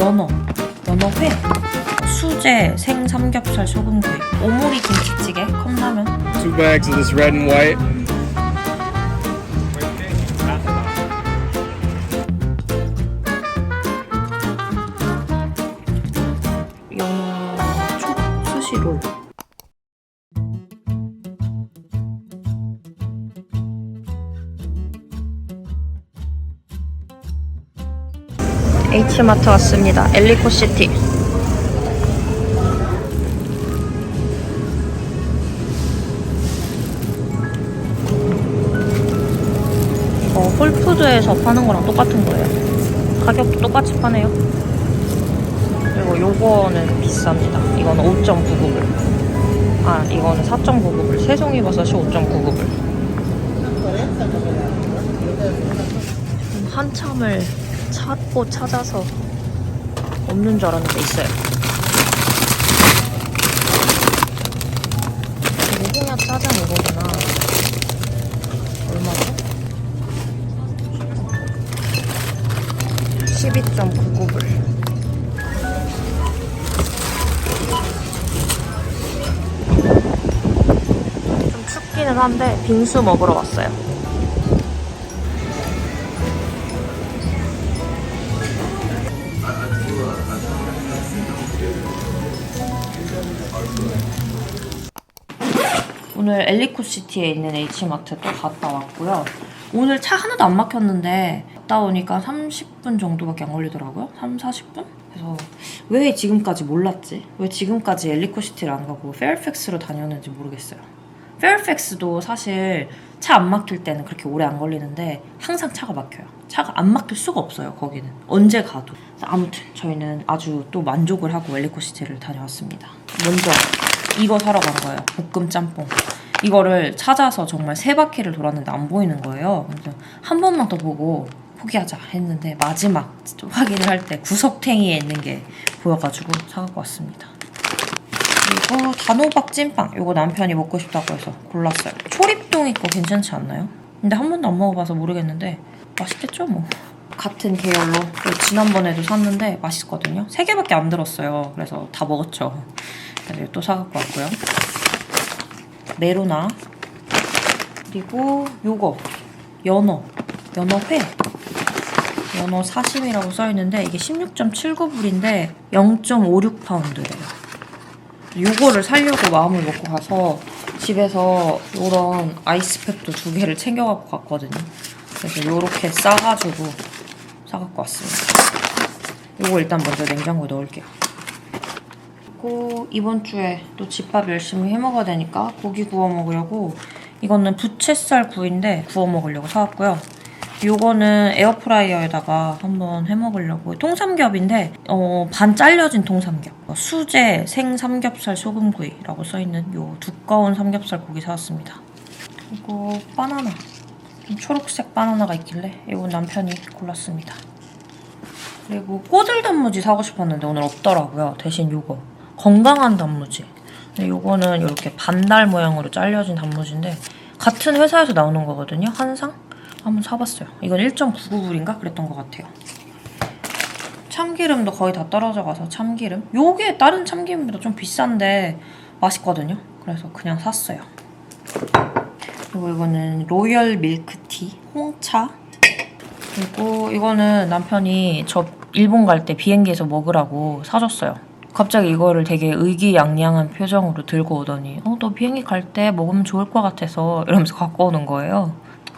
연어, 연어회, 수제 생 삼겹살 소금구이, 오모리 김치찌개, 컵라면. Two bags of this red and white. 연어 촉 스시롤. H마트 왔습니다. 엘리코시티. 어, 홀푸드에서 파는 거랑 똑같은 거예요. 가격도 똑같이 파네요. 그리고 요거는 비쌉니다. 이거는 5.99불. 아, 이거는 4.99불. 새송이 버섯이 5.99불. 한참을 찾고 찾아서 없는 줄 알았는데 있어요. 홍합 짜장 이거구나. 얼마죠? 12.99불. 좀 춥기는 한데 빙수 먹으러 왔어요. 오늘 엘리코시티에 있는 H마트 또 갔다 왔고요. 오늘 차 하나도 안 막혔는데 갔다 오니까 30분 정도밖에 안 걸리더라고요. 3, 40분? 그래서 왜 지금까지 몰랐지? 왜 지금까지 엘리코시티를 안 가고 페어팩스로 다녔는지 모르겠어요. 페어팩스도 사실 차 안 막힐 때는 그렇게 오래 안 걸리는데 항상 차가 막혀요. 차가 안 막힐 수가 없어요, 거기는. 언제 가도. 아무튼 저희는 아주 또 만족을 하고 엘리코시티를 다녀왔습니다. 먼저 이거 사러 간 거예요. 볶음 짬뽕. 이거를 찾아서 정말 세 바퀴를 돌았는데 안 보이는 거예요. 그래서 한 번만 더 보고 포기하자 했는데 마지막 확인을 할 때 구석탱이에 있는 게 보여가지고 사갖고 왔습니다. 그리고 단호박 찐빵. 이거 남편이 먹고 싶다고 해서 골랐어요. 초립동 있고 괜찮지 않나요? 근데 한 번도 안 먹어봐서 모르겠는데 맛있겠죠 뭐. 같은 계열로 또 지난번에도 샀는데 맛있거든요. 세 개밖에 안 들었어요. 그래서 다 먹었죠. 그래서 또 사갖고 왔고요. 메로나 그리고 요거 연어 연어회 연어 사심이라고 써있는데 이게 16.79불인데 0.56파운드래요. 요거를 살려고 마음을 먹고 가서 집에서 요런 아이스팩도 두 개를 챙겨갖고 갔거든요. 그래서 요렇게 싸가지고 사갖고 왔습니다. 요거 일단 먼저 냉장고에 넣을게요. 그리고 이번 주에 또 집밥 열심히 해 먹어야 되니까 고기 구워 먹으려고 이거는 부채살 구이인데 구워 먹으려고 사왔고요. 요거는 에어프라이어에다가 한번 해 먹으려고 통삼겹인데 어, 반 잘려진 통삼겹 수제 생삼겹살 소금구이라고 써있는 요 두꺼운 삼겹살 고기 사왔습니다. 그리고 바나나 좀 초록색 바나나가 있길래 이건 남편이 골랐습니다. 그리고 꼬들 단무지 사고 싶었는데 오늘 없더라고요. 대신 요거 건강한 단무지. 근데 요거는 이렇게 반달 모양으로 잘려진 단무지인데 같은 회사에서 나오는 거거든요. 한상 한번 사봤어요. 이건 1.99불인가 그랬던 것 같아요. 참기름도 거의 다 떨어져 가서 참기름. 요게 다른 참기름보다 좀 비싼데 맛있거든요. 그래서 그냥 샀어요. 그리고 이거는 로열 밀크 티 홍차 그리고 이거는 남편이 저 일본 갈 때 비행기에서 먹으라고 사줬어요. 갑자기 이거를 되게 의기양양한 표정으로 들고 오더니 어, 너 비행기 갈 때 먹으면 좋을 것 같아서 이러면서 갖고 오는 거예요.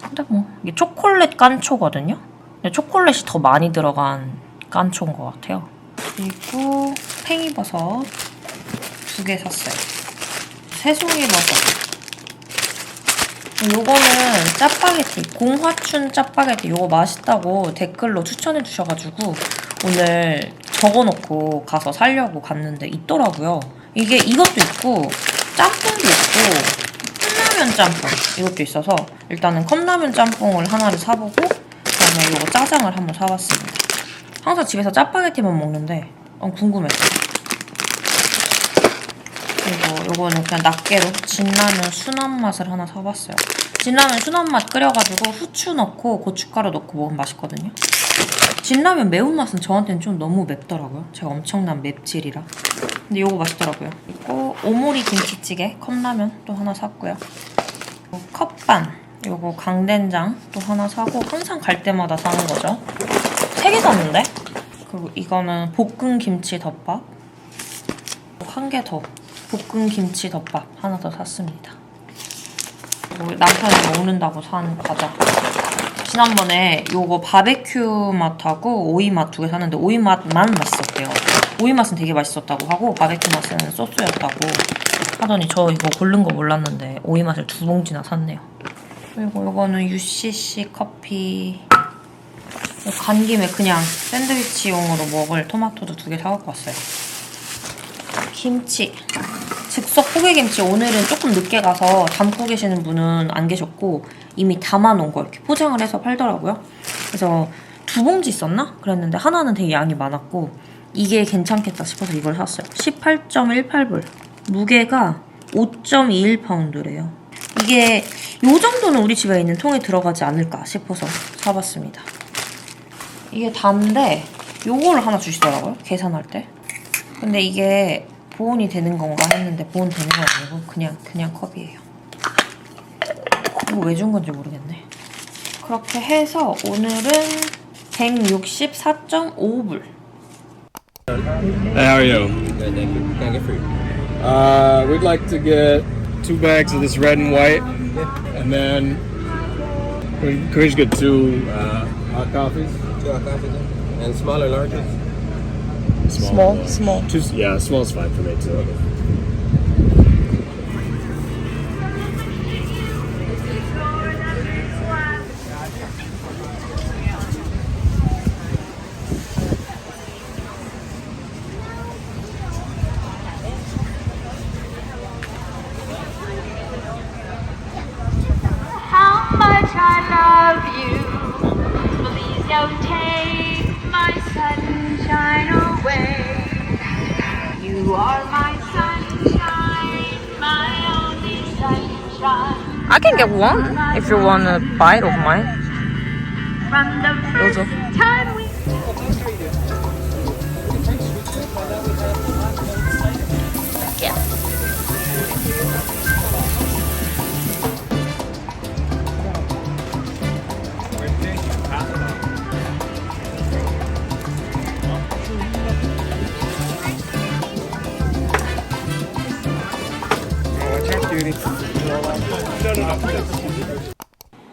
근데 뭐 이게 초콜릿 깐초거든요. 근데 초콜릿이 더 많이 들어간 깐초인 것 같아요. 그리고 팽이버섯 두 개 샀어요. 새송이버섯 요거는 짜파게티, 공화춘 짜파게티 요거 맛있다고 댓글로 추천해 주셔가지고 오늘 적어놓고 가서 살려고 갔는데 있더라고요. 이게 이것도 있고 짬뽕도 있고 컵라면 짬뽕 이것도 있어서 일단은 컵라면 짬뽕을 하나를 사보고 그다음에 요거 짜장을 한번 사봤습니다. 항상 집에서 짜파게티만 먹는데 어, 궁금했어요. 요거는 그냥 낱개로 진라면 순한 맛을 하나 사봤어요. 진라면 순한 맛 끓여가지고 후추 넣고 고춧가루 넣고 먹으면 맛있거든요. 진라면 매운맛은 저한테는 좀 너무 맵더라고요. 제가 엄청난 맵찔이라. 근데 요거 맛있더라고요. 그리고 오모리 김치찌개 컵라면 또 하나 샀고요. 컵반 요거 강된장 또 하나 사고 항상 갈 때마다 사는 거죠. 세 개 샀는데? 그리고 이거는 볶은 김치 덮밥 한 개 더 볶은 김치 덮밥 하나 더 샀습니다. 그리고 남편이 먹는다고 산 과자 지난번에 요거 바베큐 맛하고 오이 맛 두 개 샀는데 오이 맛만 맛있었대요. 오이 맛은 되게 맛있었다고 하고 바베큐 맛은 소스였다고 하더니 저 이거 고른 거 몰랐는데 오이 맛을 두 봉지나 샀네요. 그리고 요거는 UCC 커피 간 김에 그냥 샌드위치용으로 먹을 토마토도 두 개 사갖고 왔어요. 김치. 즉석 포개김치 오늘은 조금 늦게 가서 담고 계시는 분은 안 계셨고 이미 담아놓은 거 이렇게 포장을 해서 팔더라고요. 그래서 두 봉지 있었나? 그랬는데 하나는 되게 양이 많았고 이게 괜찮겠다 싶어서 이걸 샀어요. 18.18불. 무게가 5.21파운드래요. 이게 요 정도는 우리 집에 있는 통에 들어가지 않을까 싶어서 사봤습니다. 이게 단데 요거를 하나 주시더라고요. 계산할 때. 근데 이게 보온이 되는 건가 했는데 보온 되는 건 아니고 그냥 그냥 컵이에요. 이거 왜 준 건지 모르겠네. 그렇게 해서 오늘은 164.5불. Hey, how are you? Good, thank you. Can I get free? Uh, we'd like to get two bags of this red and white, and then can we, just get two uh, hot coffees? Two hot coffees and smaller, larger. Small, small. Two, yeah, small's fine for me too. I can get one if you want a bite of mine. From the first Those time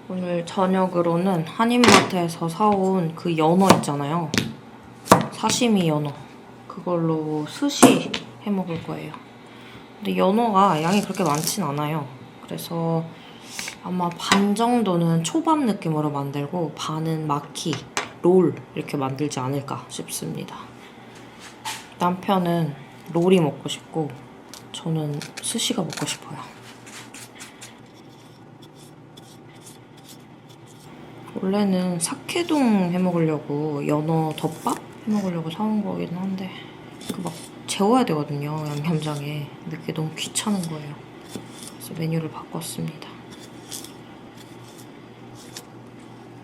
오늘 저녁으로는 한인마트에서 사온 그 연어 있잖아요. 사시미 연어. 그걸로 스시 해 먹을 거예요. 근데 연어가 양이 그렇게 많진 않아요. 그래서 아마 반 정도는 초밥 느낌으로 만들고 반은 마키, 롤 이렇게 만들지 않을까 싶습니다. 남편은 롤이 먹고 싶고 저는 스시가 먹고 싶어요. 원래는 사케동 해 먹으려고 연어 덮밥 해 먹으려고 사온 거긴 한데 그막 재워야 되거든요 양념장에. 근데 그게 너무 귀찮은 거예요. 그래서 메뉴를 바꿨습니다.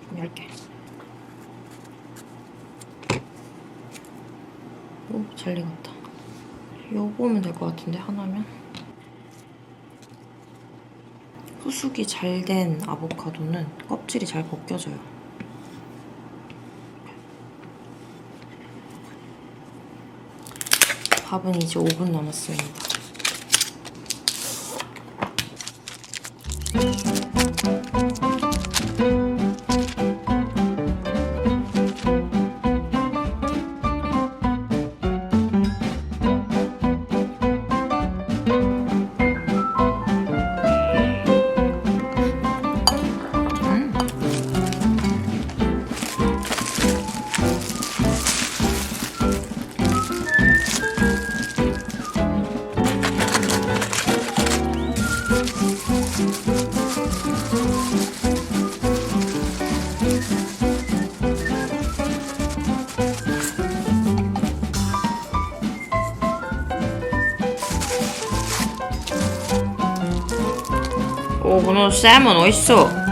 좀 얇게. 오 잘 익었다 요거면 될 것 같은데 하나면 후숙이 잘 된 아보카도는 껍질이 잘 벗겨져요. 밥은 이제 5분 남았습니다. 오, 오늘 쌤은 어딨어?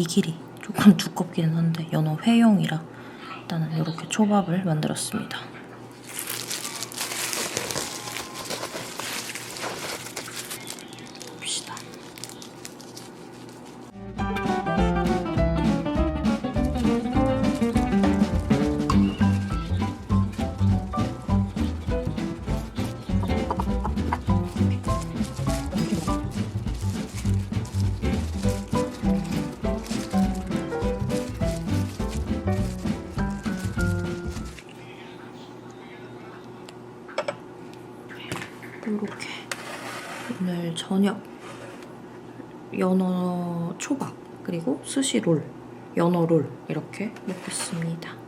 니기리 조금 두껍기는 한데 연어 회용이라 일단은 이렇게 초밥을 만들었습니다. 이렇게 오늘 저녁 연어 초밥 그리고 스시 롤, 연어 롤 이렇게 먹겠습니다.